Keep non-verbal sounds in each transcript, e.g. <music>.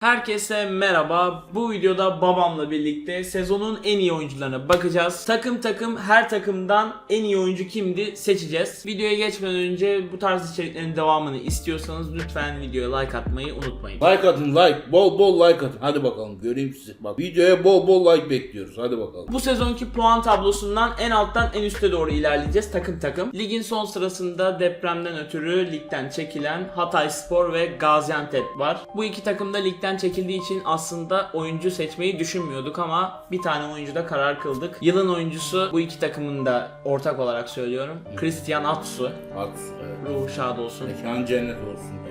Herkese merhaba. Bu videoda babamla birlikte sezonun en iyi oyuncularına bakacağız. Takım takım her takımdan en iyi oyuncu kimdi seçeceğiz. Videoya geçmeden önce bu tarz içeriklerin devamını istiyorsanız lütfen videoya like atmayı unutmayın. Like atın like. Bol bol like atın. Hadi bakalım göreyim sizi. Bak videoya bol bol like bekliyoruz. Hadi bakalım. Bu sezonki puan tablosundan en alttan en üste doğru ilerleyeceğiz takım takım. Ligin son sırasında depremden ötürü ligden çekilen Hatay Spor ve Gaziantep var. Bu iki takım da ligden çekildiği için aslında oyuncu seçmeyi düşünmüyorduk ama bir tane oyuncuda karar kıldık. Yılın oyuncusu bu iki takımın da ortak olarak söylüyorum. Christian Atsu. At. Evet. Ruhu şad olsun. Mekan cennet olsun.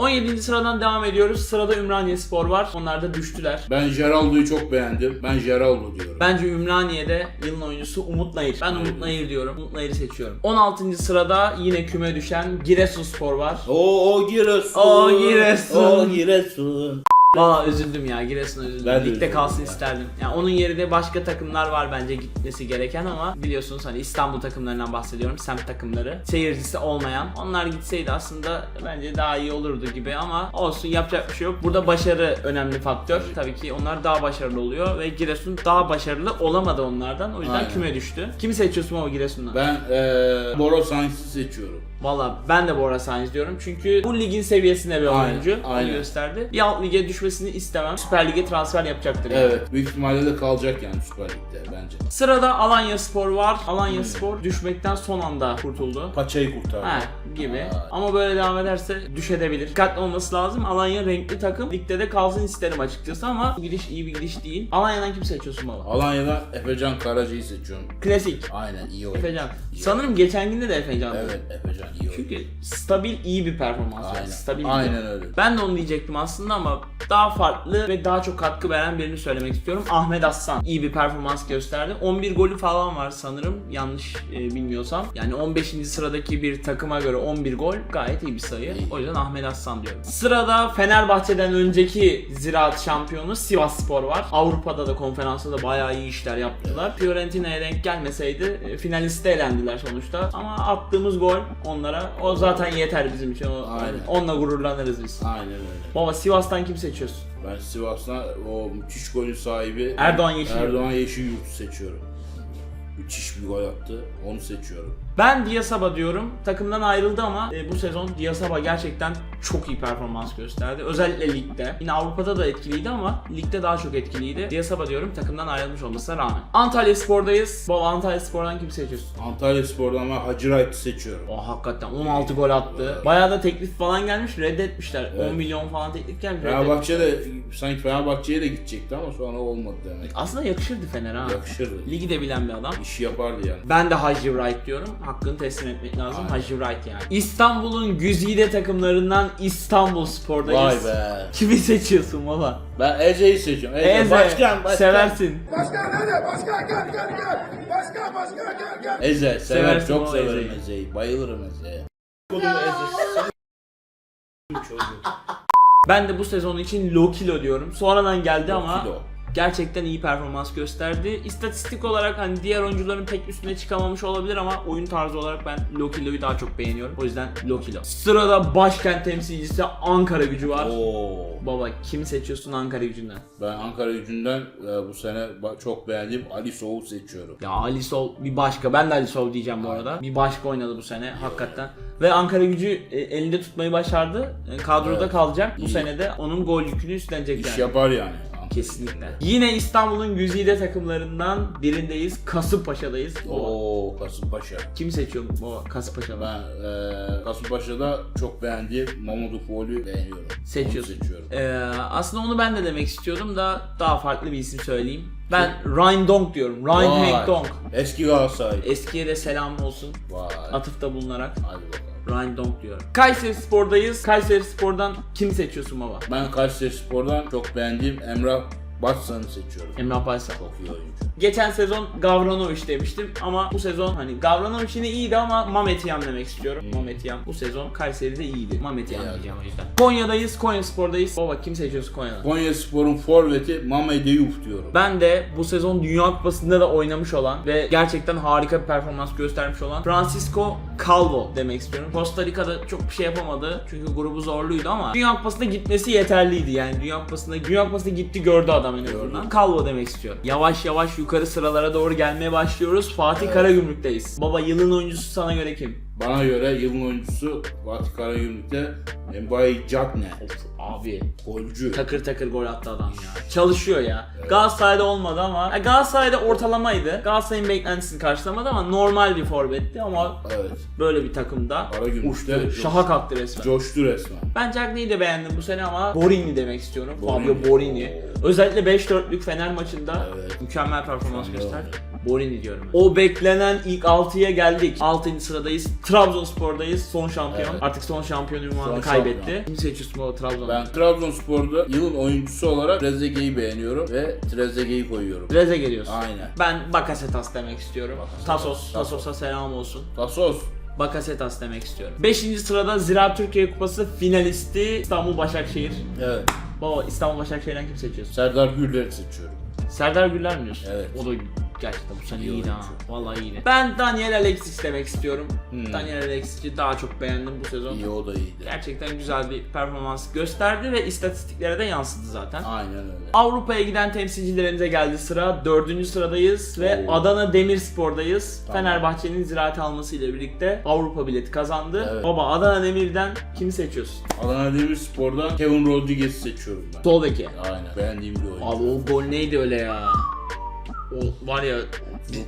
17. sıradan devam ediyoruz. Sırada Ümraniye Spor var. Onlar da düştüler. Ben Geraldo'yu çok beğendim. Ben Geraldo diyorum. Bence Ümraniye'de yılın oyuncusu Umut Nayır. Ben Umut Nayır diyorum. Umut Nayır'ı seçiyorum. 16. sırada yine küme düşen Giresunspor var. O o Giresun. O Giresun. O Giresun. Valla üzüldüm ya Giresun'a üzüldüm. Ben de Ligde üzüldüm kalsın ya. isterdim. Yani onun yerine başka takımlar var bence gitmesi gereken ama biliyorsunuz hani İstanbul takımlarından bahsediyorum. Semt takımları. Seyircisi olmayan. Onlar gitseydi aslında bence daha iyi olurdu gibi ama olsun yapacak bir şey yok. Burada başarı önemli faktör. Tabii ki onlar daha başarılı oluyor ve Giresun daha başarılı olamadı onlardan. O yüzden Aynen. küme düştü. Kimi seçiyorsun o Giresun'dan? Ben eee Sainz'i seçiyorum. Valla ben de Bora Sainz diyorum çünkü bu ligin seviyesinde bir Aynen, oyuncu. Onu aynen. gösterdi. Bir alt lige düşmesini istemem. Süper Lig'e transfer yapacaktır yani. Evet. Büyük ihtimalle de kalacak yani Süper Lig'de bence. Sırada Alanya Spor var. Alanya Spor düşmekten son anda kurtuldu. Paçayı kurtardı. Ha gibi. Aa. Ama böyle devam ederse düşebilir. Dikkatli olması lazım. Alanya renkli takım. Ligde de kalsın isterim açıkçası ama bu gidiş iyi bir gidiş değil. Alanya'dan kim seçiyorsun baba? Alanya'da Efecan Karaca'yı seçiyorum. Klasik. Aynen iyi oyuncu. Efecan. İyi Sanırım geçen günde de Efecan. Evet Efecan iyi oyuncu. Çünkü stabil iyi bir performans. Aynen. Stabil Aynen öyle. Ben de onu diyecektim aslında ama daha farklı ve daha çok katkı veren birini söylemek istiyorum. Ahmet Aslan iyi bir performans gösterdi. 11 golü falan var sanırım yanlış e, bilmiyorsam. Yani 15. sıradaki bir takıma göre 11 gol gayet iyi bir sayı. İyi. O yüzden Ahmet Aslan diyorum. Sırada Fenerbahçe'den önceki ziraat şampiyonu Sivas Spor var. Avrupa'da da konferansta da bayağı iyi işler yaptılar. Fiorentina'ya denk gelmeseydi e, finaliste elendiler sonuçta. Ama attığımız gol onlara o zaten yeter bizim için. O, Aynen. onunla gururlanırız biz. Aynen öyle. Baba Sivas'tan kim seçiyorsun? Ben Sivas'tan o müthiş golün sahibi Erdoğan Yeşilyurt. Erdoğan Yeşilyurt'u seçiyorum. Müthiş bir gol attı. Onu seçiyorum. Ben Diasaba diyorum. Takımdan ayrıldı ama e, bu sezon Diasaba gerçekten çok iyi performans gösterdi. Özellikle ligde. Yine Avrupa'da da etkiliydi ama ligde daha çok etkiliydi. Diasaba diyorum takımdan ayrılmış olmasına rağmen. Antalya Spor'dayız. Baba Antalya Spor'dan kim seçiyorsun? Antalya Spor'dan ben Hacı Wright'ı seçiyorum. O hakikaten 16 gol attı. Bayağı da teklif falan gelmiş reddetmişler. Evet. 10 milyon falan teklif gelmiş. Fenerbahçe de sanki Fenerbahçe'ye de gidecekti ama sonra olmadı demek. Aslında yakışırdı Fener ha. Yakışırdı. Ligi de bilen bir adam. İşi yapardı yani. Ben de Hacı Wright diyorum. Hakkını teslim etmek lazım. Aynen. Hacı Wright yani. İstanbul'un güzide takımlarından İstanbul Spor'dayız. Vay be. Kimi seçiyorsun baba? Ben Eze'yi seçiyorum. Eze, Eze. başkan, başkan. Seversin. Başkan hadi başkan gel gel gel. Başkan başkan gel gel. Eze, sever, Seversin çok severim Eze'yi. Eze'yi. Bayılırım Eze'ye. Ben de bu sezon için Lokilo diyorum. Sonradan geldi ama Kilo. Gerçekten iyi performans gösterdi. İstatistik olarak hani diğer oyuncuların pek üstüne çıkamamış olabilir ama oyun tarzı olarak ben Lokilo'yu daha çok beğeniyorum. O yüzden Lokilo. Sırada başkent temsilcisi Ankara gücü var. Oo. Baba kimi seçiyorsun Ankara gücünden? Ben Ankara gücünden e, bu sene çok beğendiğim Ali Soğuk seçiyorum. Ya Ali Sol bir başka. Ben de Ali Sol diyeceğim bu arada. Bir başka oynadı bu sene hakikaten. Ve Ankara gücü e, elinde tutmayı başardı. E, Kadroda Evet. kalacak. Bu İyi. sene de onun gol yükünü üstlenecek İş yani. yapar yani. Kesinlikle. Yine İstanbul'un güzide takımlarından birindeyiz. Kasımpaşa'dayız. Oo Kasımpaşa. Kim seçiyorsun o Kasımpaşa'da? Ben e, Kasımpaşa'da çok beğendiğim Mamadou Fol'ü beğeniyorum. Seçiyorsun. Onu seçiyorum. Ee, aslında onu ben de demek istiyordum da daha farklı bir isim söyleyeyim. Ben Ryan Dong diyorum. Ryan Vay. Hank Dong. Eski Galatasaray. Eskiye de selam olsun. Vay. Atıfta bulunarak. Hadi bakalım. Ryan Dong diyorum. Kayseri Spor'dayız. Kayseri Spor'dan kim seçiyorsun baba? Ben Kayseri Spor'dan çok beğendiğim Emrah Başsan'ı seçiyorum. Emrah Baysal. Çok iyi oyuncu. Geçen sezon Gavranovic demiştim ama bu sezon hani Gavranovic yine iyiydi ama Mametyan demek istiyorum. Mametyan bu sezon Kayseri'de iyiydi. Mametyan İyi diyeceğim o yüzden. Konya'dayız, Konya Spor'dayız. Baba kim seçiyorsun Konya'dan? Konya Spor'un forveti Mame Deyuf diyorum. Ben de bu sezon Dünya Kupası'nda da oynamış olan ve gerçekten harika bir performans göstermiş olan Francisco Calvo demek istiyorum. Costa Rica'da çok bir şey yapamadı çünkü grubu zorluydu ama Dünya Kupası'na gitmesi yeterliydi yani. Dünya Kupası'na Dünya Kupası'na gitti gördü adam en azından. Calvo demek istiyorum. Yavaş yavaş yukarı sıralara doğru gelmeye başlıyoruz. Fatih Karagümrük'teyiz. Baba yılın oyuncusu sana göre kim? Bana göre yılın oyuncusu Fatih Karagümrük'te Mbaye Cagne. Abi Golcü. takır takır gol attı adam ya. Çalışıyor ya. Galatasaray'da olmadı ama ya Galatasaray'da ortalamaydı. Galatasaray'ın beklentisini karşılamadı ama normal bir forvetti ama Evet. böyle bir takımda uçtu. Şaha kalktı resmen. Coştu resmen. Ben Cagney'i de beğendim bu sene ama Borini demek istiyorum. Borini. Fabio Borini. Özellikle 5-4'lük Fener maçında Evet. mükemmel performans gösterdi. Borini diyorum. ben. O beklenen ilk 6'ya geldik. 6. sıradayız. Trabzonspor'dayız. Son şampiyon. Evet. Artık son şampiyon ünvanını Son kaybetti. şampiyon. Kim seçiyorsun o Trabzon'u? Ben Trabzonspor'da yılın oyuncusu olarak Trezeguet'i beğeniyorum ve Trezeguet'i koyuyorum. Reze geliyorsun. Aynen. Ben Bakasetas demek istiyorum. Bakasetas. Tasos. Tasos'a selam olsun. Tasos. Bakasetas demek istiyorum. 5. sırada Ziraat Türkiye Kupası finalisti İstanbul Başakşehir. Evet. Baba İstanbul Başakşehir'den kim seçiyorsun? Serdar Gürler'i seçiyorum. Serdar Güler mi diyorsun? Evet. O da gerçekten bu sene İyi iyiydi ha. Vallahi iyiydi. Ben Daniel Alexis demek istiyorum. Hmm. Daniel Alexis'i daha çok beğendim bu sezon. İyi o da iyiydi. Gerçekten güzel bir performans gösterdi ve istatistiklere de yansıdı zaten. Aynen öyle. Avrupa'ya giden temsilcilerimize geldi sıra. Dördüncü sıradayız ve Oo. Adana Demirspor'dayız. Tamam. Fenerbahçe'nin ziraat almasıyla birlikte Avrupa bileti kazandı. Evet. Baba Adana Demir'den kimi seçiyorsun? Adana Demirspor'dan Kevin Rodriguez'i seçiyorum ben. Sol beki. Aynen. Beğendiğim bir oyuncu. Abi o gol neydi öyle ya? O var ya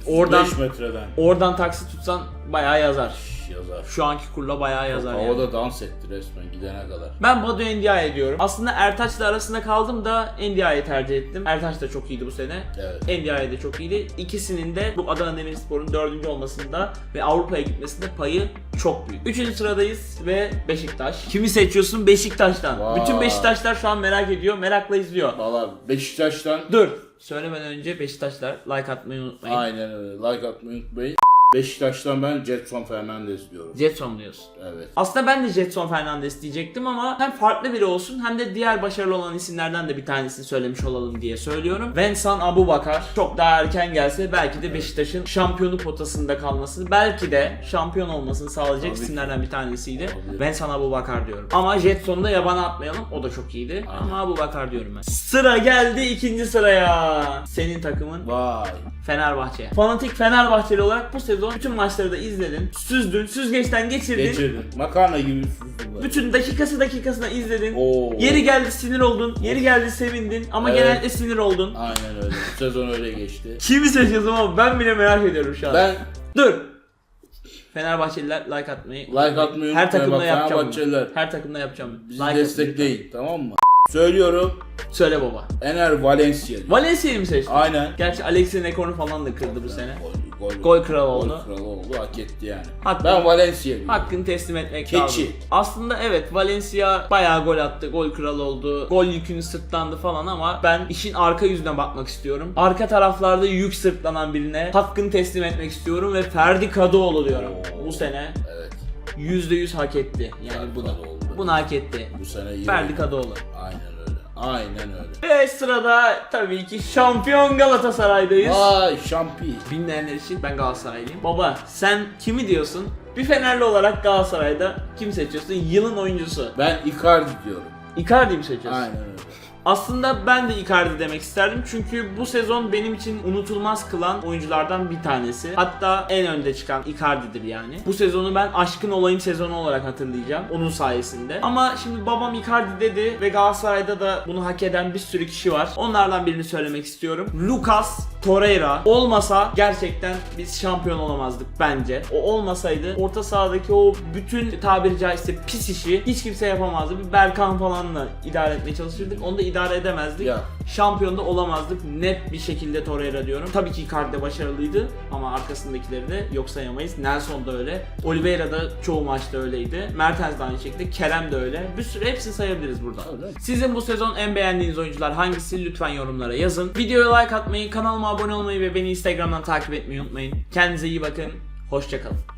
oradan 5 metreden oradan taksi tutsan bayağı yazar. yazar. Şu anki kurla bayağı yazar yani. Havada dans etti resmen gidene kadar. Ben Badu Ndiaye diyorum. Aslında Ertaç'la arasında kaldım da Ndiaye'yi tercih ettim. Ertaç da çok iyiydi bu sene. Evet. Ndiaye de çok iyiydi. İkisinin de bu Adana Demirspor'un dördüncü olmasında ve Avrupa'ya gitmesinde payı çok büyük. Üçüncü sıradayız ve Beşiktaş. Kimi seçiyorsun? Beşiktaş'tan. Vay. Bütün Beşiktaşlar şu an merak ediyor, merakla izliyor. Valla Beşiktaş'tan Dur. Söylemeden önce Beşiktaşlar like atmayı unutmayın. aynen öyle. Like atmayı unutmayın. Beşiktaş'tan ben Jetson Fernandez diyorum. Jetson diyorsun. Evet. Aslında ben de Jetson Fernandes diyecektim ama hem farklı biri olsun hem de diğer başarılı olan isimlerden de bir tanesini söylemiş olalım diye söylüyorum. Vincent Abubakar çok daha erken gelse belki de Beşiktaş'ın şampiyonu potasında kalmasını belki de şampiyon olmasını sağlayacak Tabii. isimlerden bir tanesiydi. Tabii. Vincent Abubakar diyorum. Ama Jetson'u da yabana atmayalım. O da çok iyiydi. Aynen. Ama Abubakar diyorum ben. Sıra geldi ikinci sıraya. Senin takımın Vay. Fenerbahçe. Fanatik Fenerbahçeli olarak bu sezon bütün maçları da izledin. Süzdün, süzgeçten geçirdin. Geçirdin. Makarna gibi süzdün. Bütün dakikası dakikasına izledin. Oo. Yeri geldi sinir oldun, yeri geldi sevindin ama Evet. genelde sinir oldun. Aynen öyle. Sezon öyle geçti. <laughs> Kimi seçiyorsun ama ben bile merak ediyorum şu an. Ben Dur. Fenerbahçeliler like atmayı. like atmayı Her unutmayın. takımda Bak yapacağım. bunu. Fenerbahçeliler Her takımda yapacağım. bunu. bizi Like atmayı destekleyin tamam mı? Söylüyorum. lütfen. Söyle baba. Ener Valencia. Valencia'yı mı seçtin? Aynen. Gerçi Alex'in rekorunu falan da kırdı bu sene. Gol, gol, Gol kralı oldu. Gol kralı oldu. Hak etti yani. Hakkı- Ben Valencia'yım. Hakkını teslim etmek Keçi. lazım. Aslında evet Valencia bayağı gol attı, gol kralı oldu, gol yükünü sırtlandı falan ama ben işin arka yüzüne bakmak istiyorum. Arka taraflarda yük sırtlanan birine hakkını teslim etmek istiyorum ve Ferdi Kadıoğlu diyorum. Oo. Bu sene Evet. %100 hak etti. Yani Ferdi bunu. Kadıoğlu. Bunu hak etti. Bu sene iyi. Ferdi oynadı. Kadıoğlu. Aynen. Aynen öyle. Ve sırada tabii ki şampiyon Galatasaray'dayız. Vay şampi. Bilmeyenler için ben Galatasaraylıyım. Baba sen kimi diyorsun? Bir Fenerli olarak Galatasaray'da kim seçiyorsun? Yılın oyuncusu. Ben Icardi diyorum. Icardi mi seçiyorsun? Aynen öyle. Aslında ben de Icardi demek isterdim çünkü bu sezon benim için unutulmaz kılan oyunculardan bir tanesi. Hatta en önde çıkan Icardi'dir yani. Bu sezonu ben aşkın olayım sezonu olarak hatırlayacağım onun sayesinde. Ama şimdi babam Icardi dedi ve Galatasaray'da da bunu hak eden bir sürü kişi var. Onlardan birini söylemek istiyorum. Lucas Torreira olmasa gerçekten biz şampiyon olamazdık bence. O olmasaydı orta sahadaki o bütün tabiri caizse pis işi hiç kimse yapamazdı. Bir Berkan falanla idare etmeye çalışırdık. Onu da idare edemezdik. Ya. Şampiyon da olamazdık. Net bir şekilde Torreira diyorum. Tabii ki Icardi başarılıydı ama arkasındakileri de yok sayamayız. Nelson da öyle. Oliveira da çoğu maçta öyleydi. Mertens de aynı şekilde. Kerem de öyle. Bir sürü hepsini sayabiliriz burada. Sizin bu sezon en beğendiğiniz oyuncular hangisi? Lütfen yorumlara yazın. Videoya like atmayı, kanalıma abone olmayı ve beni Instagram'dan takip etmeyi unutmayın. Kendinize iyi bakın. Hoşçakalın.